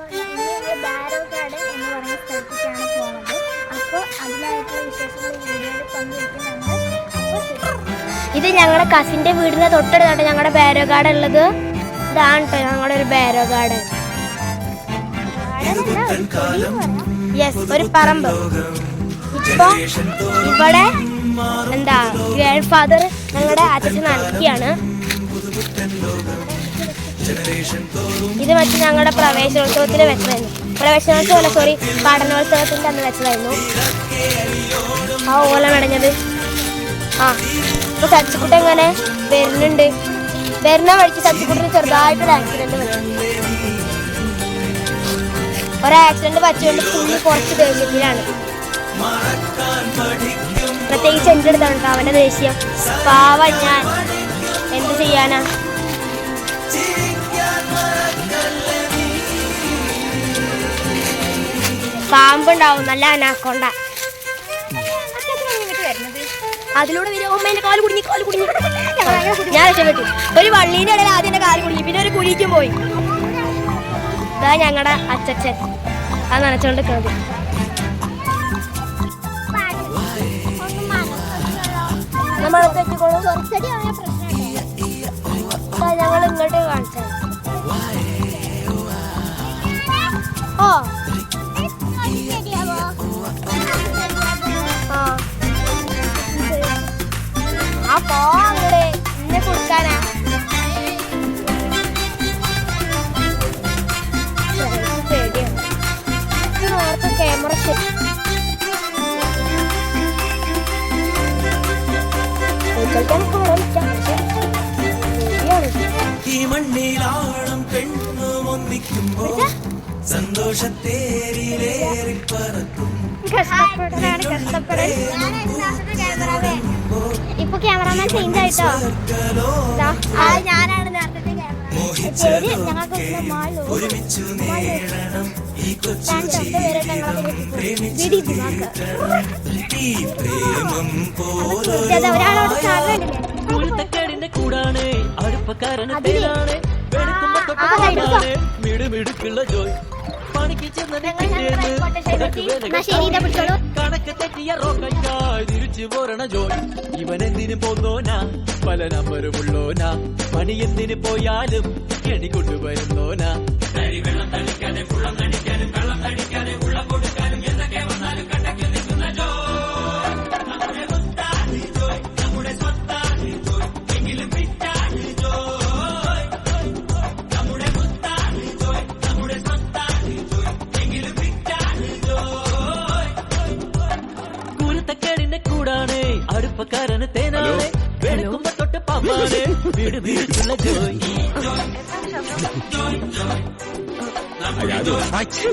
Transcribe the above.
അപ്പോൾ ബാരോക്കാട് എന്ന് പറയുന്ന സ്ഥലത്തേക്കാണ് പോകുന്നത് അപ്പോൾ അതിനായിട്ടുള്ള വിശേഷങ്ങൾ വീഡിയോയിൽ ഇത് ഞങ്ങളുടെ കസിന്റെ വീടിന്റെ തൊട്ടടുത്താണ് ഞങ്ങളുടെ ബാരോ ഗാർഡൻ ഉള്ളത്. ഇതാണ് കേട്ടോ ഞങ്ങളുടെ ഒരു ബാരോ ഗാർഡൻ ഗാർഡനല്ല ഒരു കൊടി എന്ന് പറയാം യെസ് ഒരു പറമ്പ്. ഇപ്പൊ ഇവിടെ എന്താ ഗ്രാൻഡ് ഫാദർ ഞങ്ങളുടെ അച്ഛൻ നനക്കിയാണ് ഇത് വെച്ച് ഞങ്ങളുടെ പ്രവേശനോത്സവത്തിന് വെച്ചതായിരുന്നു. പ്രവേശനോത്സവമല്ല സോറി പഠനോത്സവത്തിന്റെ അന്ന് വെച്ചതായിരുന്നു. ആ ഓല മെടഞ്ഞത്. ആ ഇപ്പൊ സച്ചിക്കുട്ട എങ്ങനെ വരുന്നുണ്ട്? വരുന്ന വഴിക്ക് സച്ചിക്കുട്ടിന് ചെറുതായിട്ടൊരു ആക്സിഡന്റ് പറ്റി ഒരു ആക്സിഡന്റ് പറ്റിയോണ്ട് പുള്ളി കുറച്ച് ദേഷ്യത്തിലാണ്. പ്രത്യേകിച്ച് എന്റെ അടുത്താണ് അവന്റെ ദേഷ്യം. പാവ ഞാൻ. എന്ത് ചെയ്യാനാ? പാമ്പുണ്ടാവും നല്ല അനാക്കൊണ്ട. അതിലൂടെ വരും. അമ്മ എന്റെ കാൽ കുടുങ്ങി കാൽ കുടുങ്ങി. ഞാൻ രക്ഷപ്പെട്ടു. ഒരു വള്ളീന്റെ ഇടയിൽ ആദ്യം എന്റെ കാൽ കുടുങ്ങി. പിന്നെ ഒരു കുഴിക്കും പോയി. ഇതാ ഞങ്ങളുടെ അച്ചച്ചൻ. അത് നനച്ചോണ്ട് നിൽക്കുന്നത് പ്രശ്നമുണ്ടോ. ഞങ്ങൾ ഇങ്ങോട്ട് നേരത്തെ ക്യാമറ ഈ മണ്ണിലാളം പെണ്ണും ഒന്നിക്കുമ്പോ സന്തോഷത്തേരിലേറി പറക്കും കഷ്ടപ്പെടാൻ ഇപ്പൊ ക്യാമറമാൻ ചേഞ്ച് ആയിട്ടോ? ഞാനാണ് ശരി ഞങ്ങൾക്ക് ഒരുമിച്ചു നേടണം. ഈ കൊച്ചു ഞങ്ങളെ വീട്ടിൽ ഈ പ്രേമം പോലെ ഒരാളോട് ചാടുന്നില്ലേ കുരുത്തക്കേടിന്റെ കൂടാണ്. അടുപ്പക്കാരന് പേരാണ്. മിടുമിടുക്കുള്ള ജോയ്. പണിക്ക് പിടിച്ചോളൂ. കണക്ക് തെറ്റിയ റോക്കയ്ക്കായി തിരിച്ചു പോരണ ജോയ്. ഇവനെന്തിനു പോന്നോനാ? പല നമ്പരുമുള്ളോനാ. പണി എന്തിനു പോയാലും കെണി കൊണ്ടുവരുന്നോന. കൂടാണ് അടുപ്പക്കാരന് തേനാളെ బీడు బీడుల జోయి. అది అది అచ్చు.